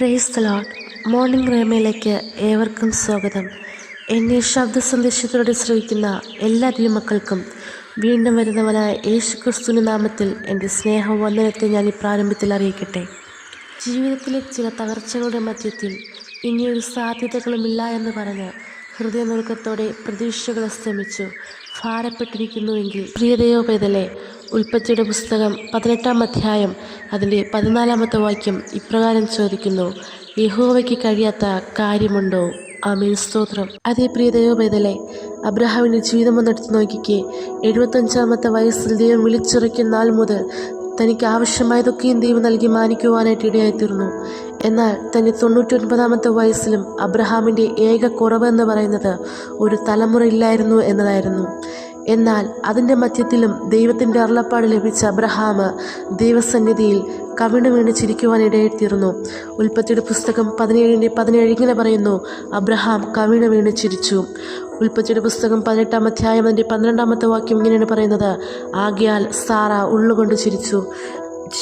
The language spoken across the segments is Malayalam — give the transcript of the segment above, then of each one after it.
പ്രേസ് ലോഡ് മോർണിംഗ് റേമയിലേക്ക് ഏവർക്കും സ്വാഗതം. എന്നെ ശബ്ദ സന്ദേശത്തോടെ ശ്രവിക്കുന്ന എല്ലാ ദൈവമക്കൾക്കും വീണ്ടും വരുന്നവനായ യേശു ക്രിസ്തുവിന്റെ നാമത്തിൽ എന്റെ സ്നേഹവന്ദനത്തെ ഞാൻ ഈ പ്രാരംഭത്തിൽ അറിയിക്കട്ടെ. ജീവിതത്തിലെ ചില തകർച്ചകളുടെ മധ്യത്തിൽ ഇനിയൊരു സാധ്യതകളുമില്ല എന്ന് പറഞ്ഞ് ഹൃദയനുറുക്കത്തോടെ പ്രതീക്ഷകൾ അസ്തമിച്ചു. ഭാരപ്പെട്ടിരിക്കുന്നുവെങ്കിൽ പ്രിയതയോ പൈതലെ ഉൽപ്പത്തിയുടെ പുസ്തകം പതിനെട്ടാം അധ്യായം അതിന്റെ പതിനാലാമത്തെ വാക്യം ഇപ്രകാരം ചോദിക്കുന്നു യഹോവയ്ക്ക് കഴിയാത്ത കാര്യമുണ്ടോ? ആമീൻ. സ്തോത്രം. അതേ പ്രിയതയോ പൈതലെ അബ്രഹാമിന്റെ ജീവിതം ഒന്നെടുത്ത് നോക്കിക്കേ. എഴുപത്തഞ്ചാമത്തെ വയസ്സിൽ ദൈവം വിളിച്ചിറക്കിയ നാൾ മുതൽ തനിക്ക് ആവശ്യമായതൊക്കെയും ദൈവം നൽകി മാനിക്കുവാനായിട്ട് ഇടയായിത്തീർന്നു. എന്നാൽ തന്റെ തൊണ്ണൂറ്റൊൻപതാമത്തെ വയസ്സിലും അബ്രഹാമിന്റെ ഏക കുറവ് എന്ന് പറയുന്നത് ഒരു തലമുറ ഇല്ലായിരുന്നു എന്നതായിരുന്നു. എന്നാൽ അതിന്റെ മധ്യത്തിലും ദൈവത്തിന്റെ അരുളപ്പാട് ലഭിച്ച അബ്രഹാം ദൈവസന്നിധിയിൽ കവിണ് വീണ് ചിരിക്കുവാൻ ഇടയെത്തിയിരുന്നു. ഉൽപ്പത്തിയുടെ പുസ്തകം പതിനേഴിന്റെ പതിനേഴ് ഇങ്ങനെ പറയുന്നു അബ്രഹാം കവിണ് വീണ് ചിരിച്ചു. ഉൽപ്പത്തിയുടെ പുസ്തകം പതിനെട്ടാം അധ്യായം അതിന്റെ പന്ത്രണ്ടാമത്തെ വാക്യം ഇങ്ങനെയാണ് പറയുന്നത് ആകിയാൽ സാറ ഉള്ളുകൊണ്ട് ചിരിച്ചു.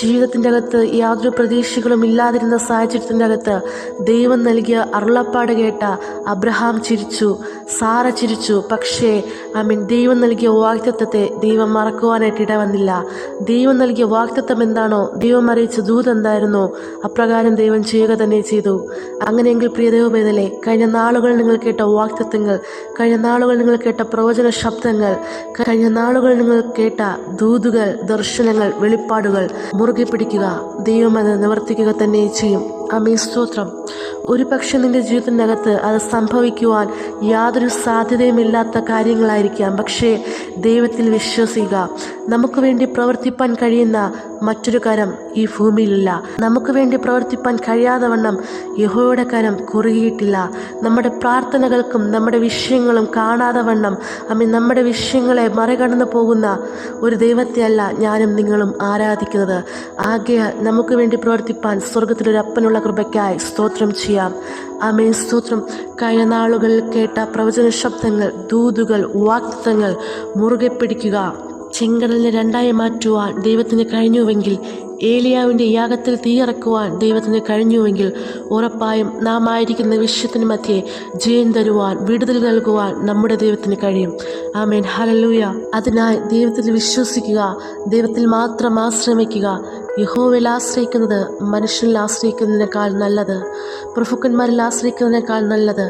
ജീവിതത്തിന്റെ അകത്ത് യാതൊരു പ്രതീക്ഷകളും ഇല്ലാതിരുന്ന സാഹചര്യത്തിന്റെ അകത്ത് ദൈവം നൽകിയ അരുളപ്പാട് കേട്ട അബ്രഹാം ചിരിച്ചു. സാറ ചിരിച്ചു. പക്ഷേ ഐ മീൻ ദൈവം നൽകിയ വാക്തത്വത്തെ ദൈവം മറക്കുവാനായിട്ട് ഇടവന്നില്ല. ദൈവം നൽകിയ വാക്തത്വം എന്താണോ ദൈവം അറിയിച്ച ദൂത് എന്തായിരുന്നോ അപ്രകാരം ദൈവം ചെയ്യുക തന്നെ ചെയ്തു. അങ്ങനെയെങ്കിൽ പ്രിയ ദൈവഭേദലെ കഴിഞ്ഞ നാളുകൾ നിങ്ങൾ കേട്ട വാക്തത്വങ്ങൾ കഴിഞ്ഞ നാളുകൾ നിങ്ങൾ കേട്ട പ്രവചന ശബ്ദങ്ങൾ കഴിഞ്ഞ നാളുകൾ നിങ്ങൾ കേട്ട ദൂതുകൾ ദർശനങ്ങൾ വെളിപ്പാടുകൾ മുറുകെ പിടിക്കുക. ദൈവം അത് നിവർത്തിക്കുക തന്നെ ചെയ്യും. അമീ സ്തോത്രം. ഒരു പക്ഷെ നിന്റെ ജീവിതത്തിനകത്ത് അത് സംഭവിക്കുവാൻ യാതൊരു സാധ്യതയുമില്ലാത്ത കാര്യങ്ങളായിരിക്കാം. പക്ഷേ ദൈവത്തിൽ വിശ്വസിക്കുക നമുക്ക് വേണ്ടി പ്രവർത്തിപ്പാൻ കഴിയുന്ന മറ്റൊരു കരം ഈ ഭൂമിയിലില്ല. നമുക്ക് വേണ്ടി പ്രവർത്തിപ്പാൻ കഴിയാതെ വണ്ണം യഹോയുടെ കരം കുറുകിയിട്ടില്ല. നമ്മുടെ പ്രാർത്ഥനകൾക്കും നമ്മുടെ വിഷയങ്ങളും കാണാതെ വണ്ണം അമ്മ നമ്മുടെ വിഷയങ്ങളെ മറികടന്നു പോകുന്ന ഒരു ദൈവത്തെയല്ല ഞാനും നിങ്ങളും ആരാധിക്കുന്നത്. ആകെ നമുക്ക് വേണ്ടി പ്രവർത്തിപ്പാൻ സ്വർഗത്തിലൊരു അപ്പനുള്ള കൃപയ്ക്കായി സ്തോത്രം ചെയ്യാം. ആമേ സ്തോത്രം. കഴിഞ്ഞ നാളുകളിൽ കേട്ട പ്രവചന ശബ്ദങ്ങൾ ദൂതുകൾ വാക്തത്വങ്ങൾ മുറുകെ പിടിക്കുക. ചെങ്കടലിനെ രണ്ടായി മാറ്റുവാൻ ദൈവത്തിന് കഴിഞ്ഞുവെങ്കിൽ ഏലിയാവിന്റെ യാഗത്തിൽ തീയിറക്കുവാൻ ദൈവത്തിന് കഴിഞ്ഞുവെങ്കിൽ ഉറപ്പായും നാം ആയിരിക്കുന്ന വിഷയത്തിന് മധ്യേ ജയം തരുവാൻ വിടുതൽ നൽകുവാൻ നമ്മുടെ ദൈവത്തിന് കഴിയും. ആമേൻ. ഹലലൂയ അതിനായി ദൈവത്തിൽ വിശ്വസിക്കുക ദൈവത്തിൽ മാത്രം ആശ്രമിക്കുക യഹോവയിൽ ആശ്രയിക്കുന്നത് മനുഷ്യനിൽ ആശ്രയിക്കുന്നതിനേക്കാൾ നല്ലത് പ്രഭുക്കന്മാരിൽ ആശ്രയിക്കുന്നതിനേക്കാൾ നല്ലത്.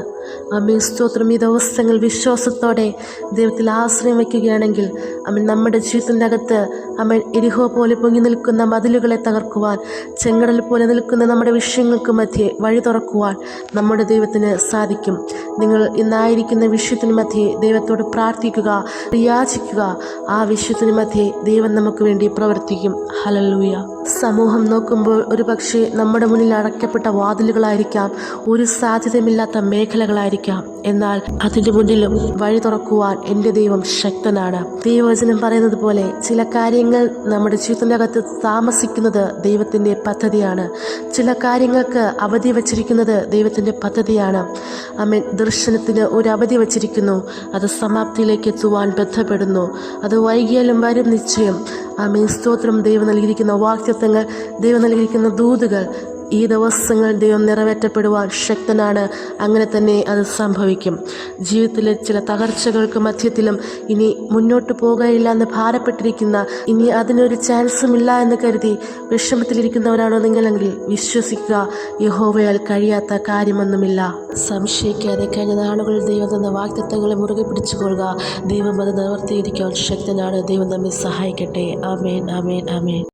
അമ്മ സ്തോത്രം. ഈ ദിവസങ്ങൾ വിശ്വാസത്തോടെ ദൈവത്തിൽ ആശ്രയം വയ്ക്കുകയാണെങ്കിൽ അമ്മ നമ്മുടെ ജീവിതത്തിന്റെ അകത്ത് അമ്മൻ എരിഹോ പോലെ പൊങ്ങി നിൽക്കുന്ന മതിലുകളെ തകർക്കുവാൻ ചെങ്കടൽ പോലെ നിൽക്കുന്ന നമ്മുടെ വിഷയങ്ങൾക്ക് മധ്യേ വഴി തുറക്കുവാൻ നമ്മുടെ ദൈവത്തിന് സാധിക്കും. നിങ്ങൾ ഇന്നായിരിക്കുന്ന വിഷയത്തിന് മധ്യേ ദൈവത്തോട് പ്രാർത്ഥിക്കുക യാചിക്കുക. ആ വിഷയത്തിന് മധ്യേ ദൈവം നമുക്ക് വേണ്ടി പ്രവർത്തിക്കും. ഹലല്ലൂയ. സമൂഹം നോക്കുമ്പോൾ ഒരു പക്ഷേ നമ്മുടെ മുന്നിൽ അടയ്ക്കപ്പെട്ട വാതിലുകളായിരിക്കാം ഒരു സാധ്യതയുമില്ലാത്ത മേഖലകളായിരിക്കാം. എന്നാൽ അതിന്റെ മുന്നിലും വഴി തുറക്കുവാൻ എന്റെ ദൈവം ശക്തനാണ്. ദൈവവചനം പറയുന്നത് പോലെ ചില കാര്യങ്ങൾ നമ്മുടെ ജീവിതത്തിന്റെ അകത്ത് താമസിക്കുന്നത് ദൈവത്തിന്റെ പദ്ധതിയാണ്. ചില കാര്യങ്ങൾക്ക് അവധി വച്ചിരിക്കുന്നത് ദൈവത്തിന്റെ പദ്ധതിയാണ്. അമ്മ ദർശനത്തിന് ഒരു അവധി വച്ചിരിക്കുന്നു. അത് സമാപ്തിയിലേക്ക് എത്തുവാൻ ബന്ധപ്പെടുന്നു. അത് വൈകിയാലും വരും നിശ്ചയം. അമ്മ സ്തോത്രം ദൈവം നൽകിയിരിക്കുന്ന വാക്യത്വങ്ങൾ ദൈവം നൽകിയിരിക്കുന്ന ദൂതുകൾ ഈ ദിവസങ്ങൾ ദൈവം നിറവേറ്റപ്പെടുവാൻ ശക്തനാണ്. അങ്ങനെ തന്നെ അത് സംഭവിക്കും. ജീവിതത്തിലെ ചില തകർച്ചകൾക്ക് മധ്യത്തിലും ഇനി മുന്നോട്ട് പോകാനില്ല എന്ന് ഭാരപ്പെട്ടിരിക്കുന്ന ഇനി അതിനൊരു ചാൻസും ഇല്ല എന്ന് കരുതി വിഷമത്തിലിരിക്കുന്നവരാണോ നിങ്ങളെങ്കിൽ വിശ്വസിക്കുക യഹോവയാൽ കഴിയാത്ത കാര്യമൊന്നുമില്ല. സംശയിക്കാതെ കഴിഞ്ഞ നാളുകളിൽ ദൈവം തന്ന വാക്തത്വങ്ങളെ മുറുകെ പിടിച്ചുകൊള്ളുക ദൈവം അത് നിവർത്തിയിരിക്കാൻ ശക്തനാണ്. ദൈവം നമ്മെ സഹായിക്കട്ടെ. ആമേൻ ആമേൻ ആമേൻ.